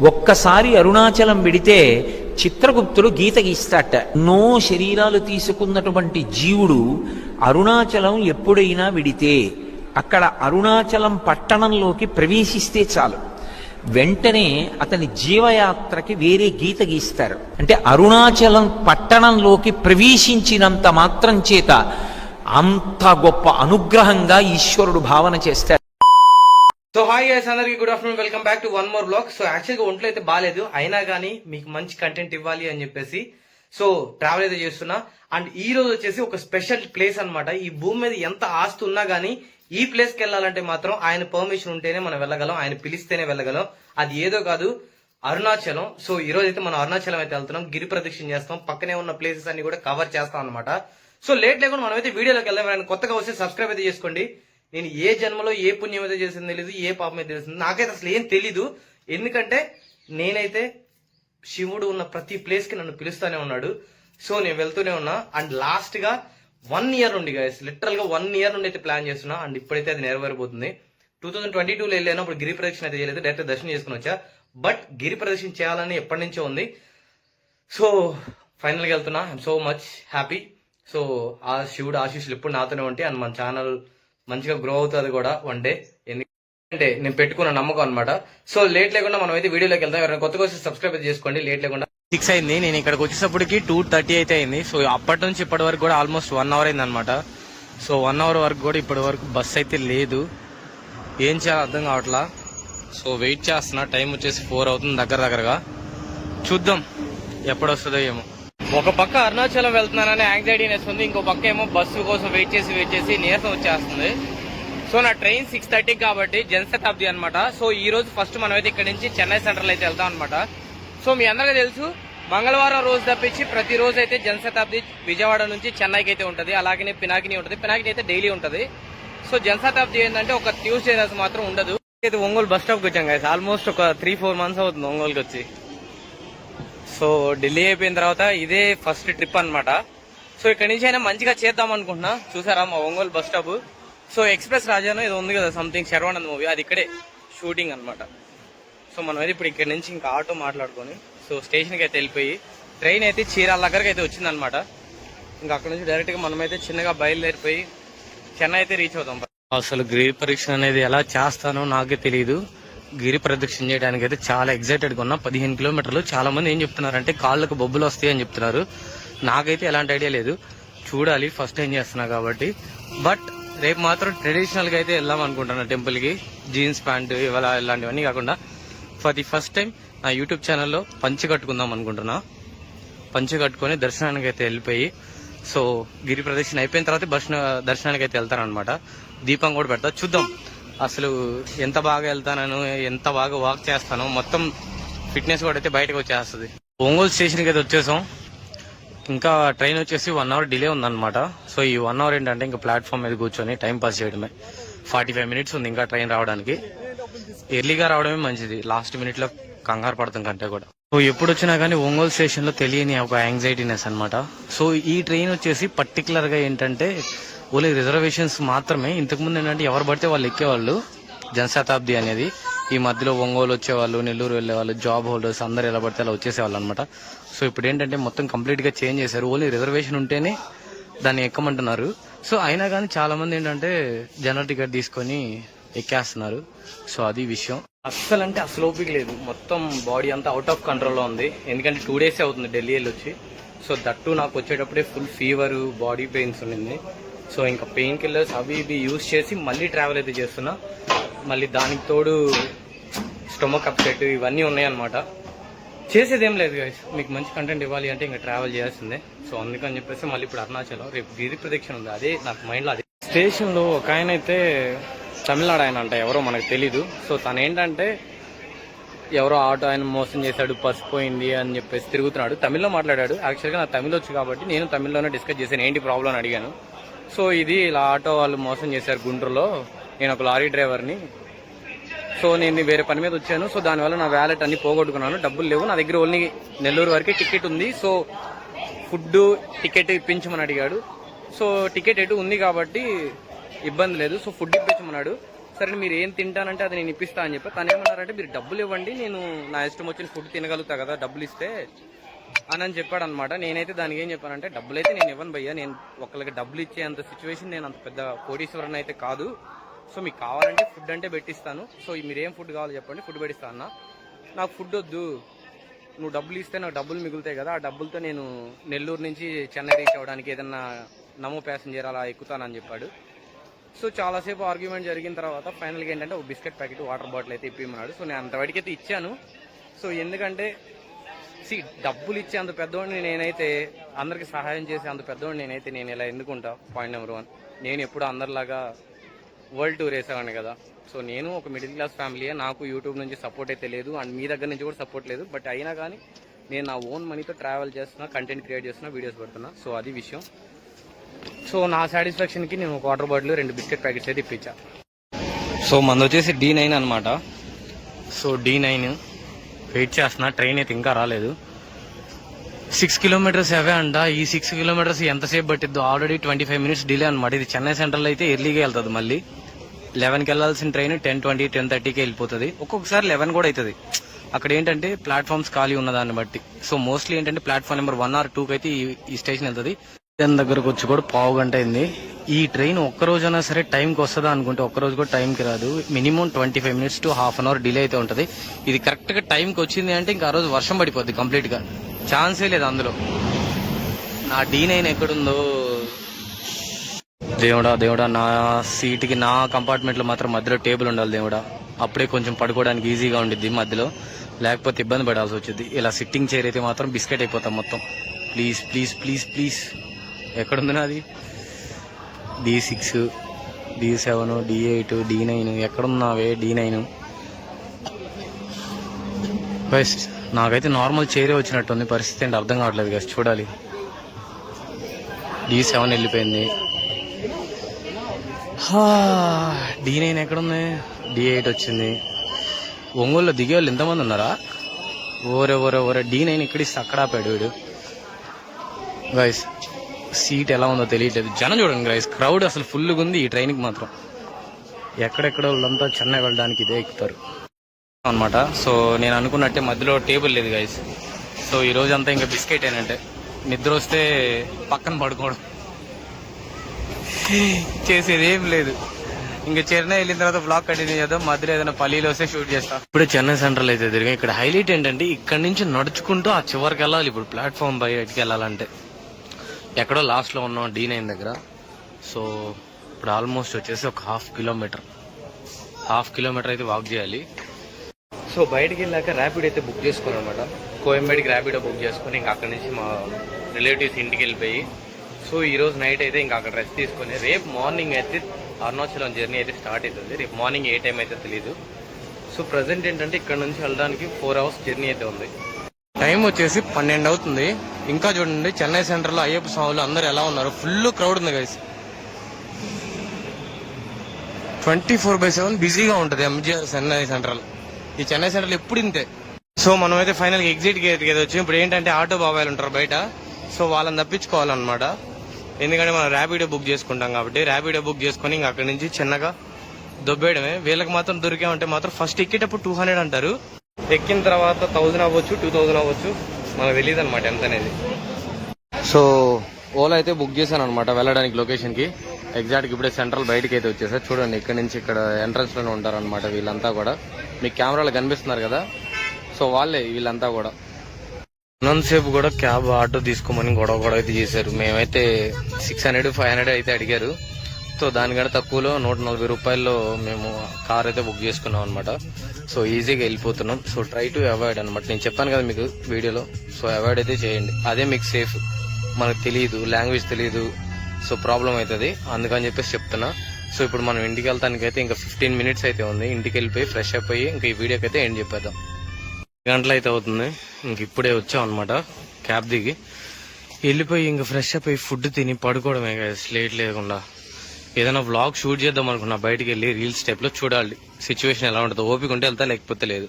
ఒక్కసారి అరుణాచలం విడితే చిత్రగుప్తుడు గీత గీస్తాట ఎన్నో శరీరాలు తీసుకున్నటువంటి జీవుడు అరుణాచలం ఎప్పుడైనా విడితే అక్కడ అరుణాచలం పట్టణంలోకి ప్రవేశిస్తే చాలు. వెంటనే అతని జీవయాత్రకి వేరే గీత గీస్తారు. అంటే అరుణాచలం పట్టణంలోకి ప్రవేశించినంత మాత్రం చేత అంత గొప్ప అనుగ్రహంగా ఈశ్వరుడు భావన చేస్తాడు. హాయ్ గైస్ అందరికి good afternoon welcome back to one more blog so యాక్చువల్గా ఒంట్లో అయితే బాగాలేదు అయినా కానీ మీకు మంచి కంటెంట్ ఇవ్వాలి అని చెప్పేసి సో ట్రావెల్ అయితే చేస్తున్నా. అండ్ ఈ రోజు వచ్చేసి ఒక స్పెషల్ ప్లేస్ అనమాట ఈ భూమి మీద ఎంత ఆస్తి ఉన్నా కానీ ఈ ప్లేస్కి వెళ్ళాలంటే మాత్రం ఆయన పర్మిషన్ ఉంటేనే మనం వెళ్ళగలం ఆయన పిలిస్తేనే వెళ్ళగలం. అది ఏదో కాదు అరుణాచలం. సో ఈ రోజు అయితే మనం అరుణాచలం అయితే వెళ్తున్నాం. గిరి ప్రదక్షిణ చేస్తాం. పక్కనే ఉన్న ప్లేసెస్ అన్ని కూడా కవర్ చేస్తాం అనమాట సో లేట్ లేకుండా మనం అయితే వీడియోలోకి వెళ్దాం కొత్తగా వస్తే సబ్స్క్రైబ్ అయితే చేసుకోండి. నేను ఏ జన్మలో ఏ పుణ్యం అయితే చేసింది తెలియదు ఏ పాపం అయితే తెలిసింది నాకైతే అసలు ఏం తెలీదు. ఎందుకంటే నేనైతే శివుడు ఉన్న ప్రతి ప్లేస్కి నన్ను పిలుస్తూనే ఉన్నాడు. సో నేను వెళ్తూనే ఉన్నా. అండ్ లాస్ట్గా వన్ ఇయర్ నుండి గైస్ లిటరల్గా వన్ ఇయర్ నుండి అయితే ప్లాన్ చేస్తున్నా. అండ్ ఇప్పుడైతే అది నెరవేరబోతుంది. టూ థౌసండ్ ట్వంటీ టూలో వెళ్ళాను అప్పుడు గిరి ప్రదక్షిణ అయితే చేయలేదు. డైరెక్ట్ దర్శనం చేసుకుని వచ్చా. బట్ గిరి ప్రదక్షిణ చేయాలని ఎప్పటి నుంచో ఉంది. సో ఫైనల్గా వెళ్తున్నా. I'm so much happy so ఆ శివుడు ఆశీస్సులు ఎప్పుడు నాతోనే ఉంటాయి. అండ్ మన ఛానల్ మంచిగా గ్రో అవుతుంది కూడా వన్ డే ఎందుకంటే నేను పెట్టుకున్న నమ్మకం అనమాట సో లేట్ లేకుండా మనం అయితే వీడియోలోకి వెళ్తాం ఎవరైనా కొత్తగా వచ్చి సబ్స్క్రైబ్ చేసుకోండి. లేట్ లేకుండా సిక్స్ అయింది. నేను ఇక్కడికి వచ్చేటప్పటికి టూ థర్టీ అయితే అయింది. సో అప్పటి నుంచి ఇప్పటి వరకు కూడా ఆల్మోస్ట్ వన్ అవర్ అయింది అనమాట సో వన్ అవర్ వరకు కూడా ఇప్పటి వరకు బస్ అయితే లేదు. ఏం చేయాలో అర్థం కావట్లా? సో వెయిట్ చేస్తున్నా. టైం వచ్చేసి ఫోర్ అవుతుంది దగ్గర దగ్గరగా. చూద్దాం. ఎప్పుడు వస్తుందో ఏమో. ఒక పక్క అరుణాచలం వెళ్తున్నానని యాంగ్జైటీనెస్ ఉంది ఇంకో పక్క ఏమో బస్సు కోసం వెయిట్ చేసి వెయిట్ చేసి నీరసం వచ్చేస్తుంది. సో నా ట్రైన్ సిక్స్ థర్టీకి కాబట్టి జనశతాబ్ది అనమాట సో ఈ రోజు ఫస్ట్ మనం అయితే ఇక్కడ నుంచి చెన్నై సెంట్రల్ అయితే వెళ్తాం అనమాట సో మీ అందరికీ తెలుసు మంగళవారం రోజు తప్పించి ప్రతి రోజు అయితే జనశతాబ్ది విజయవాడ నుంచి చెన్నైకి అయితే ఉంటుంది. అలాగనే పినాకిని ఉంటుంది. పినాకిని అయితే డైలీ ఉంటుంది. సో జనశతాబ్ది ఏంటంటే ఒక ట్యూస్డే రోజు మాత్రం ఉండదు. అయితే ఒంగోలు బస్ స్టాప్కి వచ్చాం కదా ఆల్మోస్ట్ ఒక త్రీ ఫోర్ మంత్స్ అవుతుంది ఒంగోలుకి వచ్చి. సో ఢిల్లీ అయిపోయిన తర్వాత ఇదే ఫస్ట్ ట్రిప్ అనమాట సో ఇక్కడ నుంచి అయినా మంచిగా చేద్దాం అనుకుంటున్నా. చూసారా మా Ongole bus stop? So express రాజాను ఇది ఉంది కదా సంథింగ్ శర్వానంద్ మూవీ అది ఇక్కడే షూటింగ్ అనమాట సో మనం అయితే ఇప్పుడు ఇక్కడ నుంచి ఇంకా ఆటో మాట్లాడుకొని సో స్టేషన్కి అయితే వెళ్ళిపోయి ట్రైన్ అయితే చీరాల దగ్గరకు అయితే వచ్చిందనమాట ఇంకా అక్కడ నుంచి డైరెక్ట్గా మనమైతే చిన్నగా బయలుదేరిపోయి చెన్నై అయితే రీచ్ అవుతాం. అసలు గిరి పరీక్ష అనేది ఎలా చేస్తానో నాకే తెలియదు గిరి ప్రదక్షిణ చేయడానికి అయితే చాలా ఎగ్జైటెడ్గా ఉన్నాం. పదిహేను కిలోమీటర్లు చాలా మంది ఏం చెప్తున్నారంటే కాళ్ళకు బొబ్బులు వస్తాయి అని చెప్తున్నారు. నాకైతే ఎలాంటి ఐడియా లేదు. చూడాలి ఫస్ట్ టైం చేస్తున్నా కాబట్టి. బట్ రేపు మాత్రం ట్రెడిషనల్గా అయితే వెళ్దాం అనుకుంటున్నా టెంపుల్కి. జీన్స్ ప్యాంట్ ఇవాళ ఇలాంటివన్నీ కాకుండా. ఫర్ ది ఫస్ట్ టైం నా యూట్యూబ్ ఛానల్లో పంచి కట్టుకుందాం అనుకుంటున్నా. పంచి కట్టుకొని దర్శనానికి అయితే వెళ్ళిపోయి సో గిరి ప్రదక్షిణ అయిపోయిన తర్వాత బస్ దర్శనానికి అయితే వెళ్తానమాట దీపం కూడా పెడతా. చూద్దాం. అసలు ఎంత బాగా వెళ్తానను ఎంత బాగా వాక్ చేస్తాను మొత్తం ఫిట్నెస్ కూడా అయితే బయటకు వచ్చేస్తుంది. ఒంగోలు స్టేషన్కి అయితే వచ్చేసాం. ఇంకా ట్రైన్ వచ్చేసి వన్ అవర్ డిలే ఉందన్నమాట. సో ఈ వన్ అవర్ ఏంటంటే ఇంకా ప్లాట్ఫామ్ మీద కూర్చొని టైం పాస్ చేయడమే. ఫార్టీ ఫైవ్ మినిట్స్ ఉంది ఇంకా ట్రైన్ రావడానికి. ఎర్లీగా రావడమే మంచిది. లాస్ట్ మినిట్లో కంగారు పడతాం కంటే కూడా. సో ఎప్పుడు వచ్చినా కానీ ఒంగోలు స్టేషన్లో తెలియని ఒక యాంగ్జైటీనెస్ అనమాట సో ఈ ట్రైన్ వచ్చేసి పర్టికులర్గా ఏంటంటే ఓన్లీ రిజర్వేషన్స్ మాత్రమే. ఇంతకు ముందు ఏంటంటే ఎవరు పడితే వాళ్ళు ఎక్కేవాళ్ళు. జనశతాబ్ది అనేది. ఈ మధ్యలో ఒంగోలు వచ్చేవాళ్ళు నెల్లూరు వెళ్ళేవాళ్ళు జాబ్ హోల్డర్స్ అందరు ఎలా పడితే అలా వచ్చేసేవాళ్ళు అనమాట సో ఇప్పుడు ఏంటంటే మొత్తం కంప్లీట్గా చేంజ్ చేశారు. ఓన్లీ రిజర్వేషన్ ఉంటేనే దాన్ని ఎక్కమంటున్నారు. సో అయినా కానీ చాలామంది ఏంటంటే జనరల్ టికెట్ తీసుకొని ఎక్కేస్తున్నారు. సో అది విషయం. అస్సలు అంటే అసలు ఓపిక లేదు. మొత్తం బాడీ అంతా అవుట్ ఆఫ్ కంట్రోల్లో ఉంది. ఎందుకంటే టూ డేస్ అవుతుంది ఢిల్లీ వెళ్ళి వచ్చి సో దట్టు నాకు వచ్చేటప్పుడే ఫుల్ ఫీవర్ బాడీ పెయిన్స్ ఉండింది. సో ఇంకా పెయిన్ కిల్లర్స్ అవి ఇవి యూస్ చేసి మళ్ళీ ట్రావెల్ అయితే చేస్తున్నా. మళ్ళీ దానికి తోడు స్టొమక్ అప్సెట్ ఇవన్నీ ఉన్నాయన్నమాట. చేసేది ఏం లేదు guys. మీకు మంచి కంటెంట్ ఇవ్వాలి అంటే ఇంకా ట్రావెల్ చేయాల్సిందే. సో అందుకని చెప్పేసి మళ్ళీ ఇప్పుడు అరుణాచలం రేపు గిరి ప్రదక్షిణ ఉంది. అదే నాకు మైండ్లో అదే. స్టేషన్లో ఒక ఆయన అయితే తమిళనాడు ఆయన అంట ఎవరో మనకు తెలీదు. సో తను ఏంటంటే ఎవరో ఆటో ఆయన మోసం చేశాడు పసిపోయింది అని చెప్పేసి తిరుగుతున్నాడు. తమిళ్ళో మాట్లాడాడు. యాక్చువల్గా నాకు తమిళ్ వచ్చు కాబట్టి నేను తమిళ్ళోనే డిస్కస్ చేశాను. ఏంటి ప్రాబ్లం అని అడిగాను. సో ఇది ఇలా ఆటో వాళ్ళు మోసం చేశారు గుంటూరులో. నేను ఒక లారీ డ్రైవర్ని. సో నేను వేరే పని మీద వచ్చాను. సో దానివల్ల నా వ్యాలెట్ అన్ని పోగొట్టుకున్నాను. డబ్బులు లేవు. నా దగ్గర ఓన్లీ నెల్లూరు వరకే టికెట్ ఉంది. సో ఫుడ్ టికెట్ ఇప్పించమని అడిగాడు. సో టికెట్ ఎటు ఉంది కాబట్టి ఇబ్బంది లేదు. సో ఫుడ్ ఇప్పించమన్నాడు. సరే మీరు ఏం తింటానంటే అది నేను ఇప్పిస్తా అని చెప్పి తను ఏమన్నారంటే మీరు డబ్బులు ఇవ్వండి. నేను నా ఇష్టం వచ్చిన ఫుడ్ తినగలుగుతా కదా డబ్బులు ఇస్తే. అని అని చెప్పాడు అనమాట నేనైతే దానికి ఏం చెప్పానంటే డబ్బులు అయితే నేను ఇవ్వను భయ్యా. నేను ఒకరికి డబ్బులు ఇచ్చే అంత సిచ్యువేషన్ నేను అంత పెద్ద కోటీశ్వరన్ అయితే కాదు. సో మీకు కావాలంటే ఫుడ్ అంటే పెట్టిస్తాను. సో మీరు ఏం ఫుడ్ కావాలో చెప్పండి. ఫుడ్ పెట్టిస్తాను అన్న. నాకు ఫుడ్ వద్దు. నువ్వు డబ్బులు ఇస్తే నాకు డబ్బులు మిగులుతాయి కదా. ఆ డబ్బులతో నేను నెల్లూరు నుంచి చెన్నై రీచ్ అవ్వడానికి ఏదన్నా నమో ప్యాసింజర్ అలా ఎక్కుతానని చెప్పాడు. సో చాలాసేపు ఆర్గ్యుమెంట్ జరిగిన తర్వాత ఫైనల్గా ఏంటంటే ఒక బిస్కెట్ ప్యాకెట్ వాటర్ బాటిల్ అయితే ఇప్పిమన్నాడు సో నేను అంతవరకు అయితే ఇచ్చాను. సో ఎందుకంటే సి డబ్బులు ఇచ్చే అంత పెద్దవాడిని నేనైతే అందరికి సహాయం చేసే అంత పెద్దవాడిని నేనైతే నేను ఇలా ఎందుకుంటా? పాయింట్ నెంబర్ వన్ నేను ఎప్పుడు అందరిలాగా వరల్డ్ టూర్ వేసేవాడిని కదా. సో నేను ఒక మిడిల్ క్లాస్ ఫ్యామిలీయే నాకు యూట్యూబ్ నుంచి సపోర్ట్ అయితే లేదు. అండ్ మీ దగ్గర నుంచి కూడా సపోర్ట్ లేదు. బట్ అయినా కానీ నేను నా ఓన్ మనీతో ట్రావెల్ చేస్తున్నా కంటెంట్ క్రియేట్ చేస్తున్నా వీడియోస్ పెడుతున్నా. సో అది విషయం. సో నా సాటిస్ఫాక్షన్కి నేను ఒక వాటర్ బాటిల్ రెండు బిస్కెట్ ప్యాకెట్స్ అయితే ఇప్పించా. సో మనది వచ్చేసి డీ నైన్ అనమాట సో డీ నైన్ వెయిట్ చేస్తున్నా ట్రైన్ అయితే ఇంకా రాలేదు. సిక్స్ కిలోమీటర్స్ అవే అంట ఈ సిక్స్ కిలోమీటర్స్ ఎంతసేపు పట్టిద్దో already twenty five minutes delay అనమాట ఇది చెన్నై సెంట్రల్ అయితే ఎర్లీగా వెళ్తుంది మళ్ళీ. లెవెన్కి వెళ్ళాల్సిన ట్రైన్ టెన్ ట్వంటీ టెన్ థర్టీకి వెళ్ళిపోతుంది. ఒక్కొక్కసారి లెవెన్ కూడా అవుతుంది అక్కడ ఏంటంటే ప్లాట్ఫామ్స్ ఖాళీ ఉన్న దాన్ని బట్టి. సో మోస్ట్లీ ఏంటంటే ప్లాట్ఫామ్ నెంబర్ వన్ ఆర్ టూకి అయితే ఈ- ఈ స్టేషన్ వెళ్తుంది. దాని దగ్గరకు వచ్చి కూడా పావు గంట అయింది. ఈ ట్రైన్ ఒక్క రోజైనా సరే టైంకి వస్తుందా అనుకుంటే ఒక్క రోజు కూడా టైంకి రాదు. Minimum twenty five minutes to half an hour delay అయితే ఉంటుంది. ఇది కరెక్ట్గా టైంకి వచ్చింది అంటే ఇంకా ఆ రోజు వర్షం పడిపోద్ది కంప్లీట్గా. ఛాన్సే లేదు అందులో. నా డీ నైన్ ఎక్కడుందో? దేవుడా దేవుడా నా సీట్కి నా కంపార్ట్మెంట్లో మాత్రం మధ్యలో టేబుల్ ఉండాలి దేవుడా. అప్పుడే కొంచెం పడుకోవడానికి ఈజీగా ఉండిద్ది మధ్యలో. లేకపోతే ఇబ్బంది పడాల్సి వచ్చింది ఇలా సిట్టింగ్ చైర్ అయితే మాత్రం బిస్కెట్ అయిపోతాం మొత్తం. Please please please please. ఎక్కడుంది నాది? D six D seven D eight D nine ఎక్కడున్నావే D nine best నాకైతే నార్మల్ చైరే వచ్చినట్టుంది. పరిస్థితి ఏంటి అర్థం కావట్లేదు కదా చూడాలి. డి సెవెన్ వెళ్ళిపోయింది. డి నైన్ ఎక్కడుంది? డి ఎయిట్ వచ్చింది. ఒంగోలులో దిగే వాళ్ళు ఎంతమంది ఉన్నారా? ఓరే ఓరే ఓరే డి నైన్ ఇక్కడిస్తే అక్కడ ఆపాడు వీడు. గైస్ సీట్ ఎలా ఉందో తెలియట్లేదు. జనం చూడండి గైస్ క్రౌడ్ అసలు ఫుల్గా ఉంది ఈ ట్రైన్కి మాత్రం. ఎక్కడెక్కడ వాళ్ళంతా చెన్నై వెళ్ళడానికి ఇదే ఎక్కుతారు. అనమాట సో నేను అనుకున్నట్టే మధ్యలో టేబుల్ లేదు గైస్ సో ఈ రోజు అంతా ఇంకా బిస్కెట్ ఏనంటే నిద్ర వస్తే పక్కన పడుకోవడం. చేసేది ఏం లేదు. ఇంకా చెన్నై వెళ్ళిన తర్వాత బ్లాగ్ కంటిన్యూ చేద్దాం. మధ్యలో ఏదైనా పల్లీలో వస్తే షూట్ చేస్తాం. ఇప్పుడు చెన్నై సెంట్రల్ అయితే తిరిగి. ఇక్కడ హైలైట్ ఏంటంటే ఇక్కడ నుంచి నడుచుకుంటూ ఆ చివరికి వెళ్ళాలి. ఇప్పుడు ప్లాట్ఫామ్ బయటికి వెళ్ళాలంటే. ఎక్కడో లాస్ట్లో ఉన్నాం డీ నైన్ దగ్గర. సో ఇప్పుడు ఆల్మోస్ట్ వచ్చేసి ఒక హాఫ్ కిలోమీటర్ హాఫ్ కిలోమీటర్ అయితే వాక్ చేయాలి. సో బయటికి వెళ్ళాక ర్యాపిడ్ అయితే బుక్ చేసుకున్నాం అనమాట కోయంబేడికి ర్యాపిడో బుక్ చేసుకుని ఇంకా అక్కడ నుంచి మా రిలేటివ్స్ ఇంటికి వెళ్ళిపోయి. సో ఈరోజు నైట్ అయితే ఇంకా అక్కడ రెస్ట్ తీసుకొని రేపు మార్నింగ్ అయితే అరుణాచలం జర్నీ అయితే స్టార్ట్ అవుతుంది. రేపు మార్నింగ్ ఏ టైం అయితే తెలియదు సో ప్రజెంట్ ఏంటంటే ఇక్కడ నుంచి వెళ్ళడానికి ఫోర్ అవర్స్ జర్నీ అయితే ఉంది. టైం వచ్చేసి పన్నెండు అవుతుంది. ఇంకా చూడండి చెన్నై సెంటర్లో అయ్యప్ప స్వాములు అందరు ఎలా ఉన్నారు? ఫుల్ క్రౌడ్ ఉంది guys twenty four by seven బిజీగా ఉంటుంది ఎంజీఆర్ చెన్నై సెంట్రల్. ఈ చెన్నై సెంట్రల్ ఎప్పుడు ఇంతే. సో మనం అయితే ఫైనల్ ఎగ్జిట్ గేట్ కదా వచ్చి ఇప్పుడు ఏంటంటే ఆటో బాబాయిలు ఉంటారు బయట. సో వాళ్ళని తప్పించుకోవాలన్నమాట. ఎందుకంటే మనం ర్యాపిడో బుక్ చేసుకుంటాం కాబట్టి ర్యాపిడో బుక్ చేసుకొని ఇంకా అక్కడి నుంచి చిన్నగా దొబ్బేయడమే. వీళ్ళకి మాత్రం దొరికామంటే మాత్రం ఫస్ట్ ఎక్కేటప్పుడు టూ హండ్రెడ్ అంటారు. ఎక్కిన తర్వాత థౌజండ్ అవ్వచ్చు టూ థౌజండ్ అవ్వచ్చు. మనకు తెలియదు అనమాట ఎంత అనేది సో ఓలా అయితే బుక్ చేశాను అనమాట వెళ్ళడానికి లొకేషన్కి. ఎగ్జాక్ట్ ఇప్పుడే సెంట్రల్ బయటకి అయితే వచ్చేసా. చూడండి ఇక్కడ నుంచి ఇక్కడ ఎంట్రన్స్లోనే ఉంటారు అనమాట వీళ్ళంతా కూడా. మీకు కెమెరాలో కనిపిస్తున్నారు కదా? సో వాళ్ళే వీళ్ళంతా కూడా. ఉన్నంతసేపు కూడా క్యాబ్ ఆటో తీసుకోమని గొడవ గొడవ అయితే చేశారు. మేమైతే సిక్స్ హండ్రెడ్ ఫైవ్ హండ్రెడ్ అయితే అడిగారు. సో దానికంటే తక్కువలో నూట నలభై రూపాయల్లో మేము కార్ అయితే బుక్ చేసుకున్నాం అనమాట సో ఈజీగా వెళ్ళిపోతున్నాం. సో ట్రై టు అవాయిడ్ అనమాట నేను చెప్పాను కదా మీకు వీడియోలో. సో అవాయిడ్ అయితే చేయండి. అదే మీకు సేఫ్. మనకు తెలియదు లాంగ్వేజ్ తెలియదు సో ప్రాబ్లం అవుతుంది. అందుకని చెప్పేసి చెప్తున్నా. సో ఇప్పుడు మనం ఇంటికి వెళ్తానికైతే ఇంకా ఫిఫ్టీన్ మినిట్స్ అయితే ఉంది. ఇంటికి వెళ్ళిపోయి ఫ్రెష్ అయిపోయి ఇంకా ఈ వీడియోకి అయితే ఎండ్ చెప్పేద్దాం గంటలు అయితే అవుతుంది. ఇంక ఇప్పుడే వచ్చాం అనమాట క్యాబ్ దిగి. వెళ్ళిపోయి ఇంక ఫ్రెష్ అప్ ఫుడ్ తిని పడుకోవడమే స్లేట్ లేకుండా. ఏదైనా వ్లాగ్ షూట్ చేద్దాం అనుకున్నా బయటికి వెళ్ళి రీల్స్ టైప్లో చూడాలి. సిచ్యువేషన్ ఎలా ఉంటుందో ఓపిక ఉంటే వెళ్తా లేకపోతే లేదు.